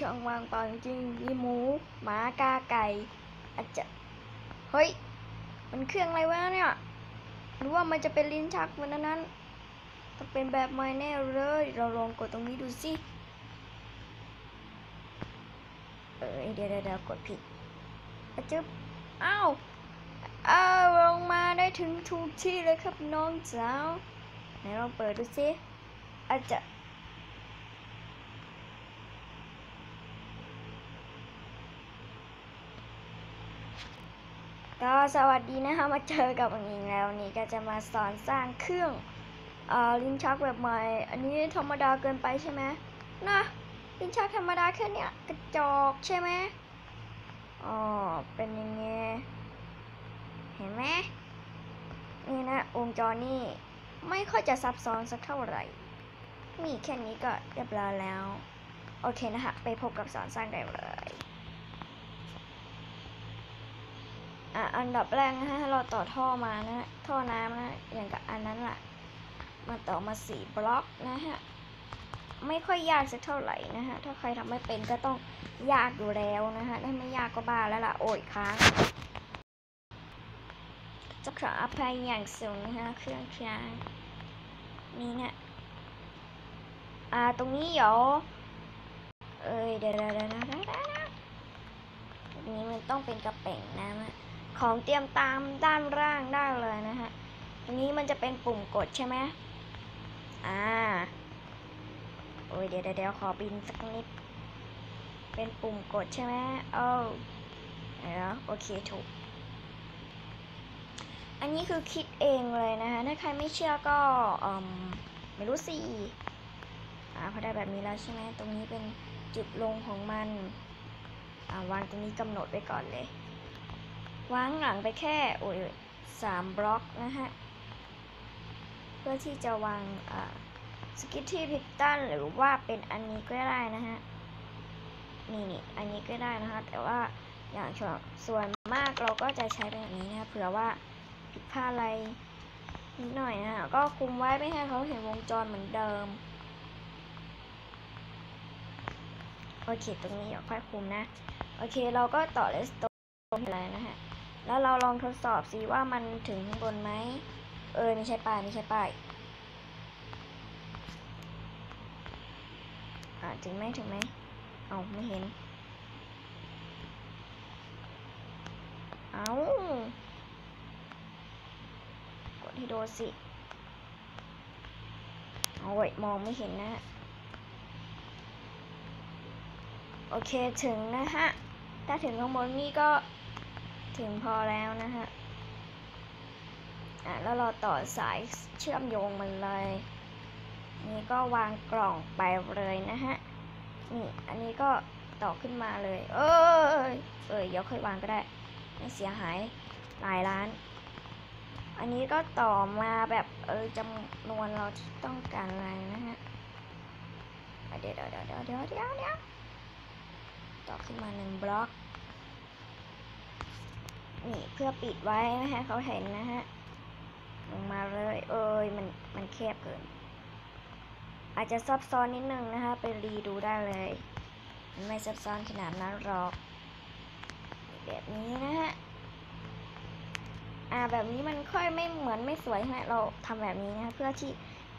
ช่างวางเปล่าจริงมีหมู หมากาไก่อาจจะเฮ้ย มันเครื่องอะไรวะเนี่ยหรือว่ามันจะเป็นลิ้นชักวันนั้นต้องเป็นแบบใหม่แน่เลย เราลองกดตรงนี้ดูสิเออเดี๋ยวเดี๋ยวกดผิดอะจึ๊บอ้าวอ้าวลงมาได้ถึงถูกที่เลยครับน้องสาวไหนลองเปิดดูสิอาจจะ ก็สวัสดีนะคะมาเจอกับอังอิงแล้วนี้ก็จะมาสอนสร้างเครื่องเอ่อลิ้นชักแบบใหม่ อันนี้ธรรมดาเกินไปใช่ไหมนะลิ้นชักธรรมดาแค่เนี้ยกระจอกใช่ไหมอ๋อเป็นยังไงเห็นไหมนี่นะวงจรนี่ไม่ค่อยจะซับซ้อนสักเท่าไหร่มีแค่นี้ก็เรียบร้อยแล้ว โอเคนะคะไปพบกับสอนสร้างได้เลย อะอันดับแรกนะฮะเราต่อท่อมานะฮะท่อน้ำนะอย่างกับอันนั้นล่ะ มาต่อมาสี่บล็อกนะฮะไม่ค่อยยากสักเท่าไหร่นะฮะถ้าใครทำไม่เป็นก็ต้องยากอยู่แล้วนะฮะถ้าไม่ยากก็บ้าแล้วล่ะโอ้ยค้างจะขออภัยอย่างสูงนะฮะเครื่องค้างนี่เนี่ยอ่าตรงนี้เดี๋ยวเอ้ยเดี๋ยวเดี๋ยวเดี๋ยวเดี๋ยวเดี๋ยวเดี๋ยวตรงนี้มันต้องเป็นกระเป๋งน้ำอะ ของเตรียมตามด้านล่างได้เลยนะฮะตรงนี้มันจะเป็นปุ่มกดใช่ไหมอ่า โอ้ยเดี๋ยวเดี๋ยวขอบินสักนิด เป็นปุ่มกดใช่ไหมเออเดี๋ยวโอเคถูก อันนี้คือคิดเองเลยนะคะ ถ้าใครไม่เชื่อก็อืมไม่รู้สิอ่าพอได้แบบนี้แล้วใช่ไหมตรงนี้เป็นจุดลงของมัน อ่าวางตรงนี้กำหนดไว้ก่อนเลย วางหลังไปแค่โอ้ยสามบล็อกนะฮะ เพื่อที่จะวางสกิทที่พิกตันหรือว่าเป็นอันนี้ก็ได้นะฮะ นี่นี่อันนี้ก็ได้นะคะ แต่ว่าอย่างส่วนมากเราก็จะใช้แบบนี้นะเผื่อว่าผิดพลาดอะไรนิดหน่อยนะะก็คุมไว้ไม่ให้เขาเห็นวงจรเหมือนเดิม โอเค ตรงนี้เดี๋ยวค่อยคุมนะ โอเค เราก็ต่อเลสโตนอะไรนะฮะ แล้วเราลองทดสอบสิว่ามันถึงข้างบนไหม เออไม่ใช่ป้ายไม่ใช่ป้ายอ่าถึงไหมถึงไหมเอาไม่เห็น เอากดให้โดสิเอาไว้มองไม่เห็นนะฮะโอเคถึงนะฮะ ถ้าถึงข้างบนนี่ก็ ถึงพอแล้วนะฮะ อะ แล้วเราต่อสายเชื่อมโยงมันเลย นี่ก็วางกล่องไปเลยนะฮะ นี่ อันนี้ก็ต่อขึ้นมาเลย เอ้ยเอ้ยเดี๋ยวค่อยวางก็ได้ ไม่เสียหายหลายล้าน อันนี้ก็ต่อมาแบบเออจำนวนเราที่ต้องการอะไรนะฮะ เดี๋ยวเดี๋ยวเดี๋ยวเดี๋ยวเดี๋ยวเดี๋ยวต่อขึ้นมาหนึ่งบล็อก นี่เพื่อปิดไว้นะฮะเขาเห็นนะฮะลงมาเลยเอ้ยมันมันแคบเกิน อาจจะซับซ้อนนิดนึงนะคะ ไปรีดูได้เลย ไม่ซับซ้อนขนาดนั้นหรอก แบบนี้นะฮะอ่าแบบนี้มันค่อยไม่เหมือนไม่สวยใช่ไหมเราทำแบบนี้นะเพื่อที่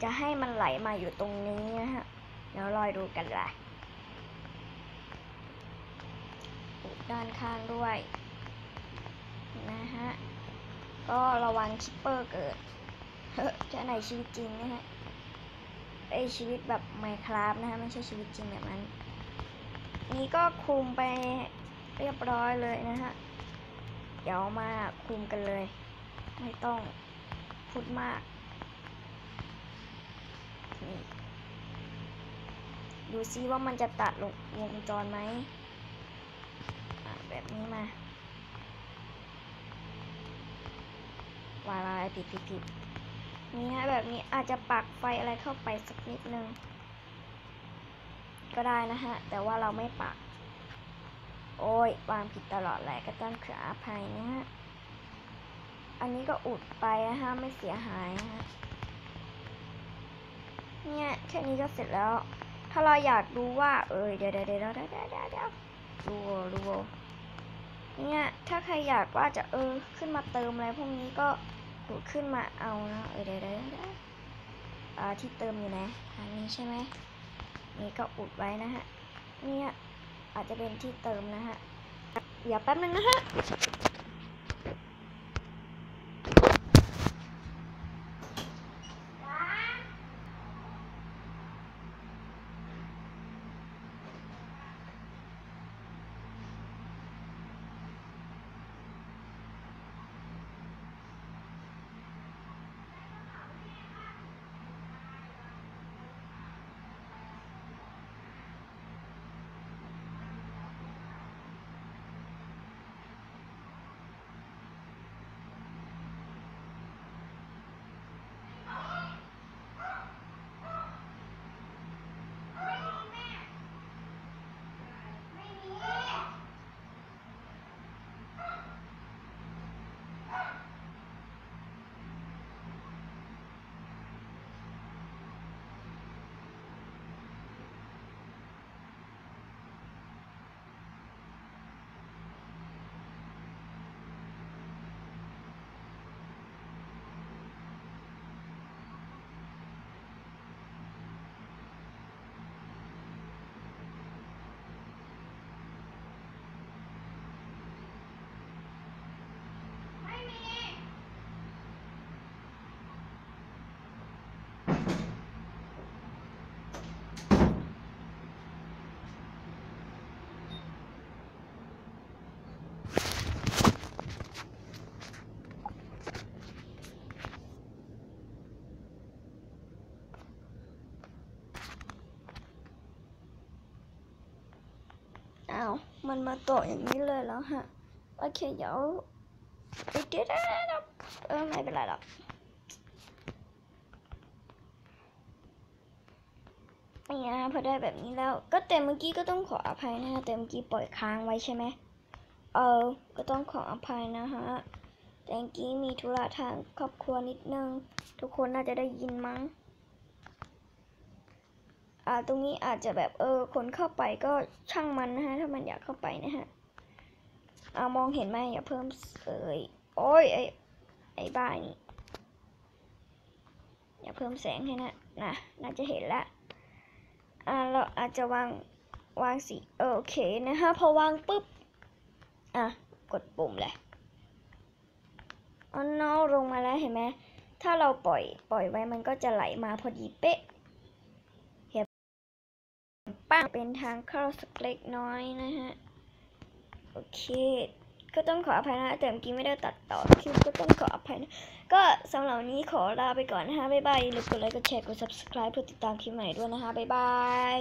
จะให้มันไหลมาอยู่ตรงนี้นะฮะเดี๋ยวรอยดูกันลยปิดด้านข้างด้วย นะฮะ ก็ระวังคิปเปอร์เกิด เฮ้ยจะในชีวิตจริงนะฮะไอชีวิตแบบไมคราฟนะฮะไม่ใช่ชีวิตจริงแบบนั้น นี่ก็คุมไปเรียบร้อยเลยนะฮะ เดี๋ยวมาคุมกันเลย ไม่ต้องพูดมาก นี่ดูซิว่ามันจะตัดลงวงจรไหมแบบนี้มา วายวายผิดผิดผิดนี่ฮะแบบนี้อาจจะปักไฟอะไรเข้าไปสักนิดนึง ก็ได้นะฮะ แต่ว่าเราไม่ปัก โอ้ยวางผิดตลอดแหละก็ต้องขออภัยนะฮะ อันนี้ก็อุดไปนะฮะ ไม่เสียหายนะฮะ เนี่ยแค่นี้ก็เสร็จแล้ว ถ้าเราอยากดูว่า เออเดี๋ยวเดี๋ยวเดี๋ยวเดี๋ยวเดี๋ยวเดี๋ยวเดี๋ยวดูดูเนี่ยถ้าใครอยากว่าจะเออขึ้นมาเติมอะไรพวกนี้ก็ กดขึ้นมาเอานะเออเดี๋ยวเดี๋ยวอ่าที่เติมอยู่นะทางนี้ใช่ไหมนี่ก็อุดไว้นะฮะเนี่ยอาจจะเป็นที่เติมนะฮะเดี๋ยวแป๊บนึงนะฮะ อ้าว มันมาต่ออย่างนี้เลยแล้วฮะ โอเค เดี๋ยวเดี๋ยวเดี๋ยวเออไม่เป็นไรหรอกนี่นะพอได้แบบนี้แล้ว ก็แต่เมื่อกี้ก็ต้องขออภัยนะฮะแต่เมื่อกี้ปล่อยค้างไว้ใช่ไหมเออ ก็ต้องขออภัยนะฮะแต่เมื่อกี้มีธุระทางครอบครัวนิดนึง ทุกคนน่าจะได้ยินมั้ง ตรงนี้อาจจะแบบเออคนเข้าไปก็ช่างมันนะฮะถ้ามันอยากเข้าไปนะฮะอ่ามองเห็นไหมอย่าเพิ่มเอ่ยโอ้ยไอไอ้บ้านี่อย่าเพิ่มแสงให้นะนะน่าจะเห็นละอ่าเราอาจจะวางวางสีโอเคนะฮะพอวางปุ๊บอะกดปุ่มเลยอ๋อน้องลงมาแล้วเห็นไหมถ้าเราปล่อยปล่อยไว้มันก็จะไหลมาพอดีเป๊ะ ป้งเป็นทางเข้าสักเล็กน้อยนะฮะ โอเค ก็ต้องขออภัยนะแต่เมื่อกี้ไม่ได้ตัดต่อคลิปก็ต้องขออภัยนะ ก็สำหรับวันนี้ขอลาไปก่อนนะคะบ๊ายบายอย่าลืมกดไลค์กดแชร์กด subscribe เพื่อติดตามคลิปใหม่ด้วยนะคะบ๊ายบาย